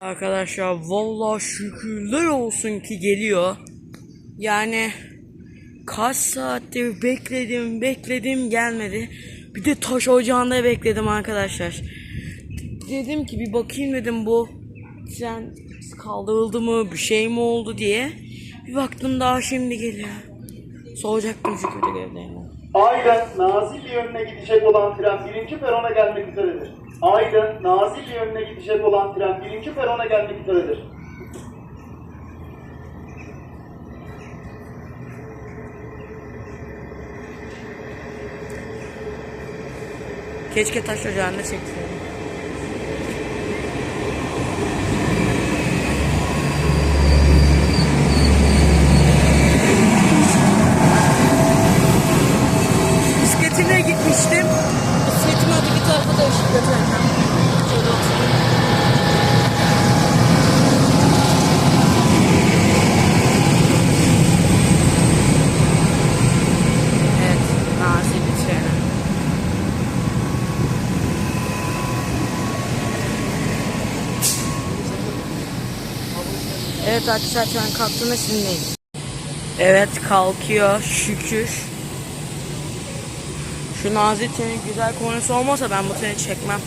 Arkadaşlar vallahi şükürler olsun ki geliyor. Yani kaç saattir bekledim bekledim gelmedi. Bir de taş ocağında bekledim arkadaşlar. Dedim ki bir bakayım dedim bu tren kaldırıldı mı bir şey mi oldu diye. Bir baktım daha şimdi geliyor. Soğuyacaktım çünkü de evdeyim. Aydın Nazilli yönüne gidecek olan tren birinci perona gelmek üzeredir. Aydın Nazilli yönüne gidecek olan tren birinci perona gelmek üzeredir. Keşke taş ocağında çekseydim. Bisikletimle gitmiştim. Evet arkadaşlar şu an kalktığında sizinleyim. Evet kalkıyor şükür. Şu nazik trenin güzel konusu olmasa ben bu treni çekmem.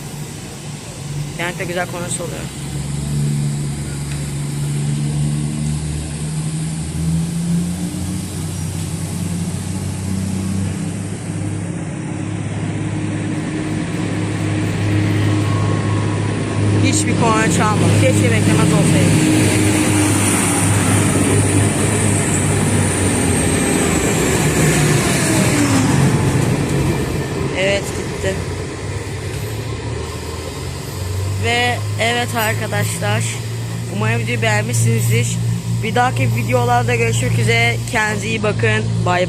Genellikle güzel konusu oluyor. Hiçbir korna çalmadı. Keşke beklemez olsaydı. Gitti. Ve evet arkadaşlar. Umarım videoyu beğenmişsinizdir. Bir dahaki videolarda görüşmek üzere. Kendinize iyi bakın. Bay bay.